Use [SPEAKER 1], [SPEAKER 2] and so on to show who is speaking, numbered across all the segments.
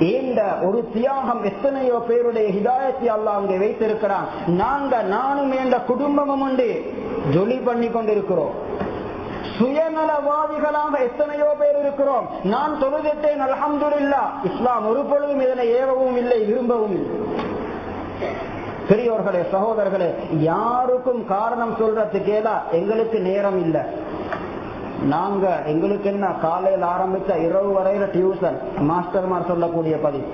[SPEAKER 1] இந்த ஒரு தியாகம் எத்தனையோ பேருடைய ஹிதாயத்தை அல்லாஹ் அங்கே வைத்திருக்கிறான். நாங்க நானும் என்ற குடும்பமும் உண்டு. ஜொலி பண்ணி கொண்டிருக்கிறோம். சுயநலவாதிகளாக எத்தனையோ பேர் இருக்கிறோம். நான் தொழுதிட்டேன் அல்ஹம்துலில்லா. இஸ்லாம் ஒரு பொழுதும் இதனை ஏவவும் இல்லை விரும்பவும் இல்லை. பெரியோர்களே சகோதரர்களே யாருக்கும் காரணம் சொல்றதுக்கேதா எங்களுக்கு நேரம் இல்லை. நாங்க எங்களுக்கு என்ன காலையில் ஆரம்பிச்ச இரவு வரையில டியூஷன் மாஸ்டர்மார் சொல்லக்கூடிய பதிவு.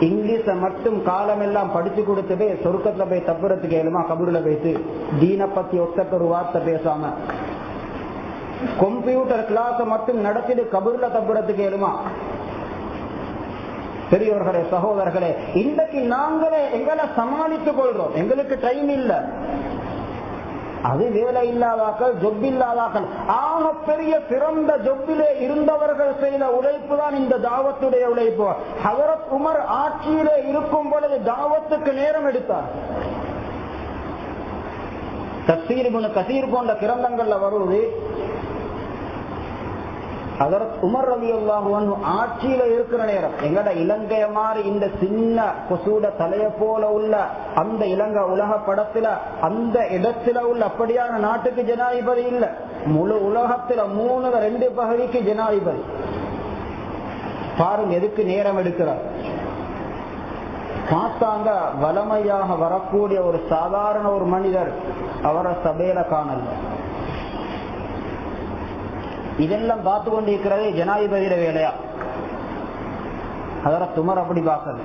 [SPEAKER 1] இங்கிலீஷ மட்டும் காலம் எல்லாம் படிச்சு கொடுத்துட்டு சொருக்கத்துல போய் தப்புறதுக்கு ஏழுமா? கபூர்ல போயிட்டு தீன பத்தி ஒத்தத்தொரு வார்த்தை பேசாம. கம்ப்யூட்டர் கிளாஸ் மட்டும் நடத்திட்டு கபூர்ல தப்புறதுக்கு ஏழுமா? பெரியோர்களே சகோதரர்களே இன்றைக்கு நாங்களே எங்களை சமாளித்துக் கொள்றோம். எங்களுக்கு டைம் இல்ல. அது வேலை இல்லாதாக்கள் ஜொப் இல்லாதாக்கள் ஆக பெரிய சிறந்த ஜொப்பிலே இருந்தவர்கள் செய்த உழைப்பு தான் இந்த தாவத்துடைய உழைப்பு. ஹவரத் உமர் ஆட்சியிலே இருக்கும் பொழுது தாவத்துக்கு நேரம் எடுத்தார். கசீர் கசீர் போன்ற கிரந்தங்கள்ல வருவது அதற்கு உமர் ரவி அல்லாஹுவன் ஆட்சியில இருக்கிற நேரம். எங்கட இலங்கைய மாதிரி இந்த சின்ன கொசூட தலைய போல உள்ள அந்த இலங்கை உலக படத்துல அந்த இடத்துல உள்ள அப்படியான நாட்டுக்கு ஜனாதிபதி இல்ல. முழு உலகத்துல மூணு ரெண்டு பகுதிக்கு ஜனாதிபதி. பாருங்க எதுக்கு நேரம் எடுக்கிறார். பார்த்தாங்க வலமையாக வரக்கூடிய ஒரு சாதாரண ஒரு மனிதர் அவரை சபையில காணல. இதெல்லாம் பார்த்து கொண்டிருக்கிறதே ஜனாதிபதியில வேலையா? அதோட துமர் அப்படி பார்க்கல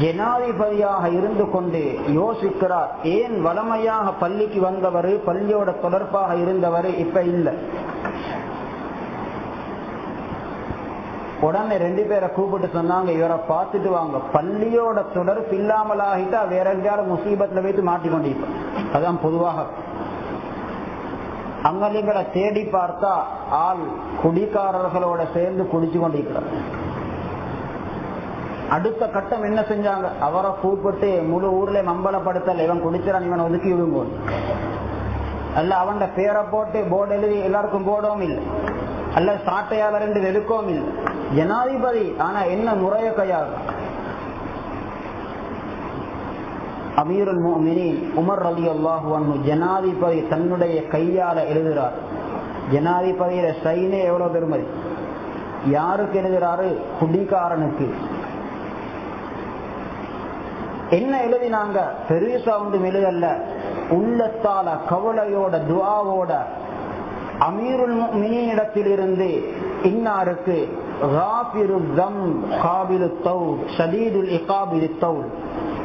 [SPEAKER 1] ஜனாதிபதியாக இருந்து கொண்டு யோசிக்கிறார் ஏன் வளமையாக பள்ளிக்கு வந்தவர் பள்ளியோட தொடர்பாக இருந்தவர் இப்ப இல்லை? உடனே ரெண்டு பேரை கூப்பிட்டு சொன்னாங்க இவரை பார்த்துட்டு வாங்க. பள்ளியோட தொடர்பு இல்லாமல் ஆகிட்டா வேற எங்கேயாவது முசீபத்துல வைத்து மாட்டிக்கொண்டிருப்போம். அதான் பொதுவாக. அங்கலிங்களை தேடி பார்த்தா ஆள் குடிக்காரர்களோட சேர்ந்து குடிச்சு கொண்டிருக்கிறார் அடுத்த கட்டம் என்ன செஞ்சாங்க? அவரை கூப்பிட்டு முழு ஊர்ல மம்பலப்படுத்தல் இவன் குடிச்சிடான் இவன் ஒதுக்கி விடுங்க. அல்ல அவன் பேரை போட்டு போர்டு எழுதி எல்லாருக்கும் போடவும் இல்லை. அல்ல சாட்டையாளர் என்று வெறுக்கவும் இல்லை. ஜனாதிபதி ஆனா என்ன முறைய கையாள் அமீருல் மோமினின் உமர் அலி அல்லாஹு ஜனாதிபதி தன்னுடைய கையால எழுதுகிறார். ஜனாதிபதியில சைனே எவ்வளவு பெருமதி யாருக்கு எழுதுகிறாரு குடிகாரனுக்கு. என்ன எழுதினாங்க? பெருசா ஒன்றும் எழுதல்ல உள்ளத்தால கவலையோட துவாவோட அமீருல் மினியிடத்தில் இருந்து இன்னாருக்கு காபிலு தௌ சதீதுல் இகாபிலு தௌ.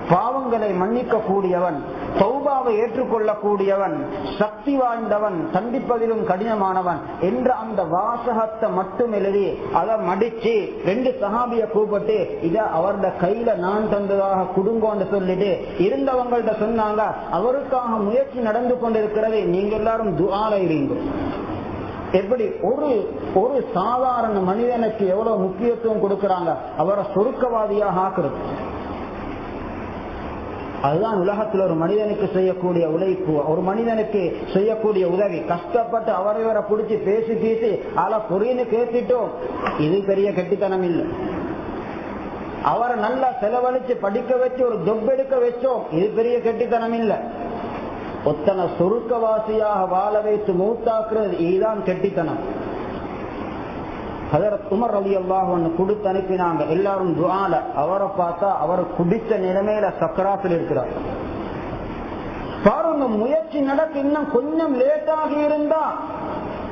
[SPEAKER 1] பாவங்களை மன்னிக்க கூடியவன் சௌபாவை ஏற்றுக்கொள்ளக்கூடியவன் சக்தி வாய்ந்தவன் சந்திப்பதிலும் கடினமானவன் என்ற அந்த வாசகத்தை மட்டும் எழுதி அதை மடிச்சு ரெண்டு சகாபிய கூப்பிட்டு இத அவரோட கையில நான் தந்ததாக குடுங்கோன்னு சொல்லிட்டு இருந்தவங்கள்ட்ட சொன்னாங்க அவருக்காக முயற்சி நடந்து கொண்டிருக்கிறது நீங்க எல்லாரும் துஆல எப்படி? ஒரு ஒரு சாதாரண மனிதனுக்கு எவ்வளவு முக்கியத்துவம் கொடுக்கறாங்க? அவரை சொருக்கவாதியாக ஆக்குறது. அதுதான் உலகத்தில் ஒரு மனிதனுக்கு செய்யக்கூடிய உழைப்பு. ஒரு மனிதனுக்கு செய்யக்கூடிய உதவி. கஷ்டப்பட்டு அவரை வர பிடிச்சி பேசி பேசி ஆள பொறின்னு பேசிட்டோம். இது பெரிய கெட்டித்தனம் இல்லை. அவரை நல்லா செலவழிச்சு படிக்க வச்சு ஒரு தொப்பெடுக்க வச்சோம். இது பெரிய கெட்டித்தனம் இல்லை. ஒத்தனை சுருக்கவாசியாக வாழ வைத்து மூத்தாக்குறது இதுதான் கெட்டித்தனம். ஹதரத் உமர் அலி அல்லாஹ் கொடுத்து அனுப்பினாங்க. எல்லாரும் துவால அவரை பார்த்தா அவர் குடித்த நிலைமையில சக்கராத்தில் இருக்கிறார். பாருங்க முயற்சி நடக்க இன்னும் கொஞ்சம் லேட்டாகி இருந்தா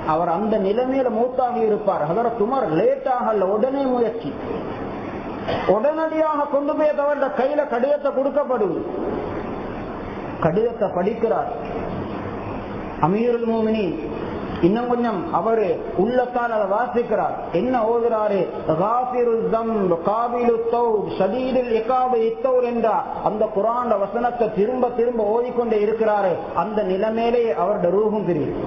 [SPEAKER 1] அவர் அந்த நிலைமையில மூத்தாகி இருப்பார். ஹதரத் உமர் லேட்டாக உடனே முயற்சி. உடனடியாக கொண்டு போய் அவருடைய கையில கடிதத்தை கொடுக்கப்படுது. கடிதத்தை படிக்கிறார். அமீருல் மோமினி இன்னும் கொஞ்சம் அவரு உள்ளத்தால் அதை வாசிக்கிறார். என்ன ஓதுறாரு? என்ற அந்த குரான் வசனத்தை திரும்ப திரும்ப ஓதிக்கொண்டே இருக்கிறாரு. அந்த நிலைமையிலே அவருடைய ரூபம் பிரியும்.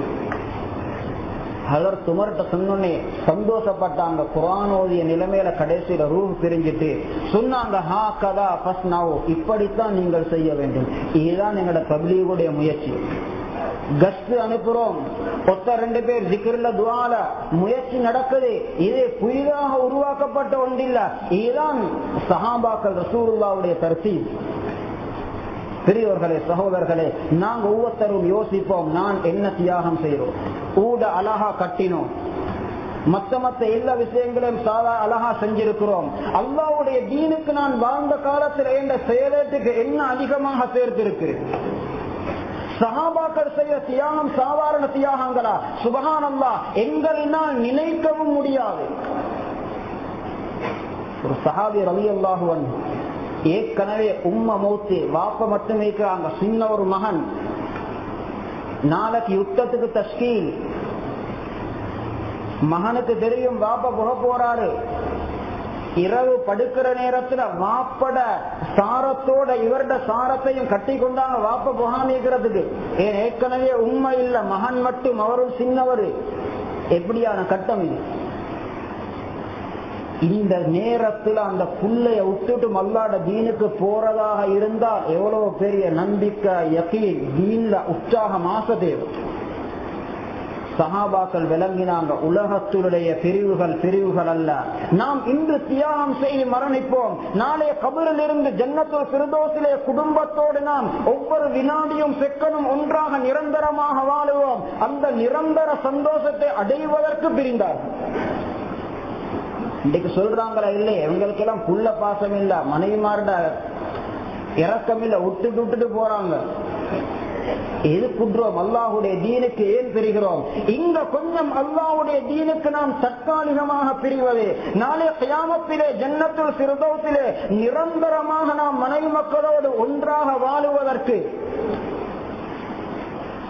[SPEAKER 1] அலர் துமர்கிட்ட சொன்னோன்னே சந்தோஷப்பட்டாங்க. குரான் ஓதிய நிலைமையில கடைசியில ரூம் பிரிஞ்சிட்டு சொன்னாங்க ஹா கதா பஸ் நாவோ இப்படித்தான் நீங்கள் செய்ய வேண்டும். இதுதான் எங்களோட பப்ளிகுடைய முயற்சி. கஸ்து அனுப்புறோம். ஒத்த ரெண்டு பேர் ஜிக்கிர்ல துவால முயற்சி நடக்குது. இது புதிதாக உருவாக்கப்பட்ட ஒன்றில்ல. இதுதான் சஹாபாக்கள் ரசூருல்லாவுடைய தர்த்தீப். பெரியோர்களே சகோதரர்களே நாங்க ஒவ்வொருத்தரும் யோசிப்போம். நான் என்ன தியாகம் செய்யறோம் ஊட அழகா கட்டினோம். மத்த மத்த எல்லா விஷயங்களையும் சாதா அழகா செஞ்சிருக்கிறோம். அல்லாவுடைய தீனுக்கு நான் வாழ்ந்த காலத்தில் என்ற செயலத்துக்கு என்ன அதிகமாக சேர்த்திருக்கு? சகாபாக்கள் செய்த தியாகம் சாதாரண தியாகங்களா? சுபகானந்தா எங்களினால் நினைக்கவும் முடியாது. ஒரு சஹாபி ரவி அல்லாஹுவன் ஏற்கனவே உம்ம மூத்து வாப்ப மட்டும் இருக்கிறாங்க. சின்ன ஒரு மகன். நாளைக்கு யுத்தத்துக்கு தஸ்கீல் மகனுக்கு தெரியும் வாப்ப புக போறாரு இரவு படுக்கிற நேரத்துல வாப்பட சாரத்தோட இவருட சாரத்தையும் கட்டி கொண்டாங்க வாப்ப புகாமிக்கிறதுக்கு ஏன் ஏற்கனவே உண்மை இல்ல மகன் மட்டும் அவரும் சின்னவரு. எப்படியான கட்டம் இது? இந்த நேரத்துல அந்த புள்ளைய விட்டுட்டு மல்லாட தீனுக்கு போறதாக இருந்தால் எவ்வளவு பெரிய நம்பிக்கை யக்கீன் தீன்ல உற்சாக மாச தேவை சஹாபாக்கள் விளங்கினாங்க உலகத்துடைய பிரிவுகள் பிரிவுகள் அல்ல. நாம் இன்று தியாகம் செய்து மரணிப்போம். நாளைய கபரில் இருந்து ஜன்னத்துல் சிறுதோசிலே குடும்பத்தோடு நாம் ஒவ்வொரு வினாடியும் செக்கனும் ஒன்றாக நிரந்தரமாக வாழுவோம். அந்த நிரந்தர சந்தோஷத்தை அடைவதற்கு பிரிந்தார். இன்னைக்கு சொல்றாங்களா இல்லையே இவங்களுக்கு எல்லாம் புள்ள பாசம் இல்ல மனைவிமாரோட இறக்கம் இல்ல விட்டுட்டு விட்டுட்டு போறாங்க. இது குன்றோம் அல்லாஹுடைய தீனுக்கு ஏன் பிரிகிறோம்? இந்த கொஞ்சம் அல்லாஹுடைய தீனுக்கு நாம் தற்காலிகமாக பிரிவது. நாளை கயாமத்திலே ஜன்னத்தில் சிறுதோத்திலே நிரந்தரமாக நாம் மனைவி மக்களோடு ஒன்றாக வாழுவதற்கு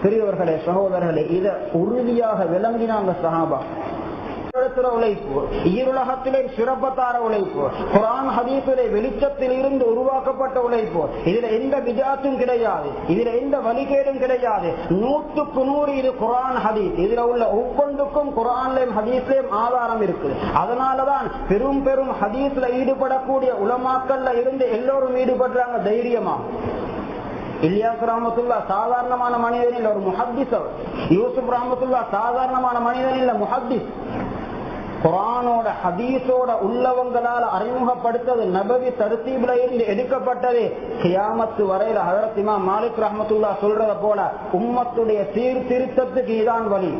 [SPEAKER 1] பெரியவர்களே சகோதரர்களே இதை உறுதியாக விளங்கினாங்க சகாபா உழைப்பு ஈருலகத்திலே சிறப்பத்தார உழைப்பு குரான் ஹதீப்பிலே வெளிச்சத்தில் இருந்து உருவாக்கப்பட்ட உழைப்பு. இதுல எந்த விஜாத்தும் கிடையாது இதுல எந்த வழிகேடும் கிடையாது. நூற்றுக்கு நூறு இது குரான் ஹதீப் இதுல உள்ள ஒவ்வொன்றுக்கும் குரான்லயும் ஹதீஸ்லயும் ஆதாரம் இருக்கு அதனாலதான் பெரும் பெரும் ஹதீஸ்ல ஈடுபடக்கூடிய உலமாக்கள்ல இருந்து எல்லோரும் ஈடுபடுறாங்க தைரியமா. இலியாஸ் ராமத்துல்லா சாதாரணமான மனிதன் இல்ல ஒரு முஹத்திஸ் அவர். யூசுப் ராமத்துல்லா சாதாரணமான மனிதன் இல்ல முஹத்திஸ். குரானோட ஹதீஸோட உள்ளவங்களால அறிமுகப்படுத்தது நபவி தருத்தீபில இருந்து எடுக்கப்பட்டது கியாமத்து வரையில ஹதரத் மாலிக் ரஹமத்துல்லா சொல்றத போல உம்மத்துடைய சீர்திருத்தத்துக்கு இதான் வழி.